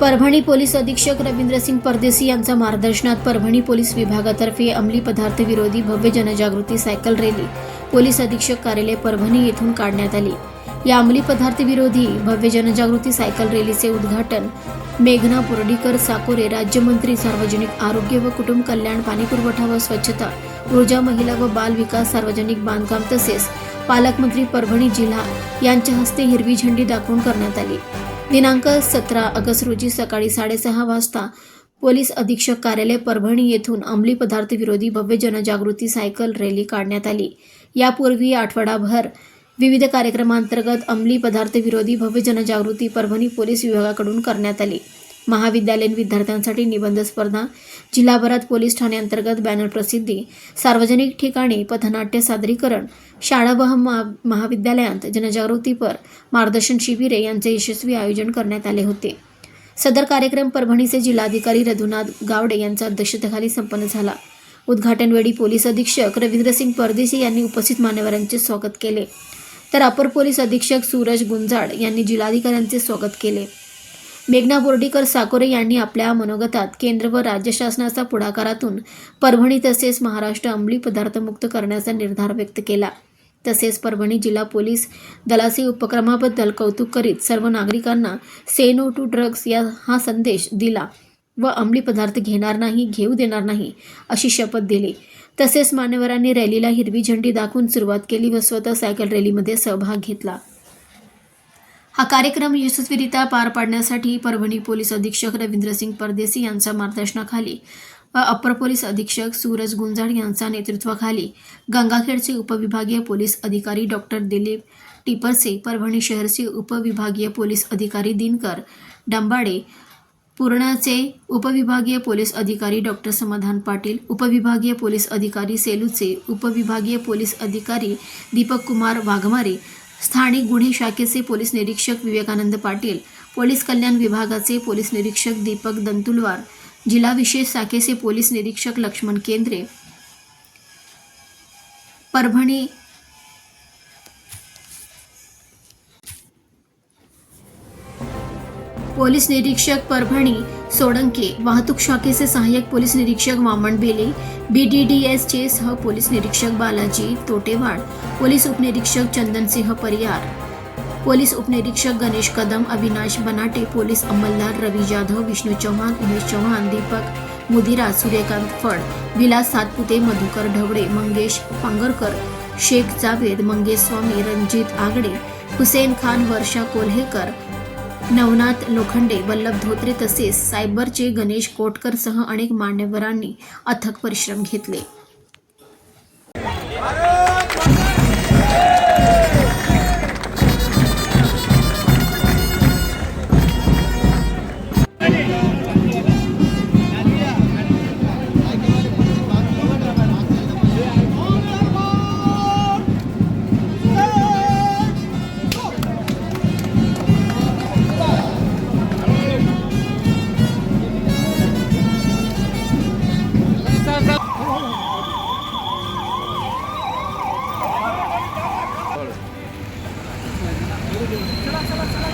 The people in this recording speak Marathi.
परभणी पोलीस अधीक्षक रवींद्रसिंग परदेसी यांच्या मार्गदर्शनात परभणी पोलीस विभागातर्फे अंमली पदार्थ विरोधी भव्य जनजागृती सायकल रॅली पोलीस अधीक्षक कार्यालय परभणी येथून काढण्यात आली. या अंमली पदार्थ विरोधी भव्य जनजागृती सायकल रॅलीचे उद्घाटन मेघना बोर्डीकर साकोरे राज्यमंत्री सार्वजनिक आरोग्य व कुटुंब कल्याण पाणीपुरवठा व स्वच्छता ऊर्जा महिला व बाल विकास सार्वजनिक बांधकाम तसेच पालकमंत्री परभणी जिल्हा यांच्या हस्ते हिरवी झेंडी दाखवून करण्यात आली. दिनांक सतरा ऑगस्ट रोजी सकाळी साडेसहा वाजता पोलीस अधीक्षक कार्यालय परभणी येथून अंमली पदार्थ विरोधी भव्य जनजागृती सायकल रॅली काढण्यात आली. यापूर्वी आठवडाभर विविध कार्यक्रमांतर्गत अंमली पदार्थ विरोधी भव्य जनजागृती परभणी पोलीस विभागाकडून करण्यात आली. महाविद्यालयीन विद्यार्थ्यांसाठी निबंध स्पर्धा जिल्हाभरात पोलीस ठाण्याअंतर्गत बॅनर प्रसिद्धी सार्वजनिक ठिकाणी पथनाट्य सादरीकरण शाळा व महा महाविद्यालयांत जनजागृतीपर मार्गदर्शन शिबिरे यांचे यशस्वी आयोजन करण्यात आले होते. सदर कार्यक्रम परभणीचे जिल्हाधिकारी रघुनाथ गावडे यांच्या अध्यक्षतेखाली संपन्न झाला. उद्घाटनवेळी पोलीस अधीक्षक रवींद्रसिंग परदेशी यांनी उपस्थित मान्यवरांचे स्वागत केले. तर अपर पोलीस अधीक्षक सूरज गुंजाड यांनी जिल्हाधिकाऱ्यांचे स्वागत केले. मेघना बोर्डीकर साकोरे यांनी आपल्या मनोगतात केंद्र व राज्य शासनाच्या पुढाकारातून परभणी तसेच महाराष्ट्र अंमली पदार्थ मुक्त करण्याचा निर्धार व्यक्त केला. तसेच परभणी जिल्हा पोलीस दलाचे उपक्रमाबद्दल कौतुक करीत सर्व नागरिकांना से नो टू ड्रग्ज या हा संदेश दिला व अंमली पदार्थ घेणार नाही घेऊ देणार नाही अशी शपथ दिली. तसेच मान्यवरांनी रॅलीला हिरवी झेंडी दाखवून सुरुवात केली व स्वतः सायकल रॅलीमध्ये सहभाग घेतला. हा कार्यक्रम यशस्वीरित्या पार पाडण्यासाठी परभणी पोलीस अधीक्षक रवींद्रसिंग परदेसी यांच्या मार्गदर्शनाखाली व अप्पर पोलीस अधीक्षक सूरज गुंजाड यांच्या नेतृत्वाखाली गंगाखेडचे उपविभागीय पोलीस अधिकारी डॉक्टर दिलीप टिपरसे परभणी शहरचे उपविभागीय पोलीस अधिकारी दिनकर डंबाडे पूर्णाचे उपविभागीय पोलीस अधिकारी डॉक्टर समाधान पाटील उपविभागीय पोलीस अधिकारी सेलूचे उपविभागीय पोलीस अधिकारी दीपक कुमार वाघमारे स्थानिक गुन्हे शाखेचे पोलीस निरीक्षक विवेकानंद पाटील पोलीस कल्याण विभागाचे पोलीस निरीक्षक दीपक दंतुलवार जिल्हा विशेष शाखेचे पोलीस निरीक्षक लक्ष्मण केंद्रे परभणी पोलीस निरीक्षक परभणी सोडंके वाहतूक शाखेचे सहाय्यक पोलीस निरीक्षक वामन बेले बीडीडीएसचे सह पोलीस निरीक्षक बालाजी तोटेवाड, पोलीस उपनिरीक्षक चंदनसिंह परियार, पोलीस उपनिरीक्षक गणेश कदम, अविनाश बनाटे, पोलीस अंमलदार रवी जाधव, विष्णू चव्हाण, उमेश चव्हाण, दीपक मुदिरा, सूर्यकांत फड, विलास सातपुते, मधुकर ढवळे, मंगेश पांगरकर, शेख जावेद, मंगेश स्वामी, रणजित आगडे, हुसेन खान, वर्षा कोल्हेकर नवनाथ लोखंडे वल्लभ धोत्रे तसेच सायबरचे गणेश कोटकरसह अनेक मान्यवरांनी अथक परिश्रम घेतले. চলো চলো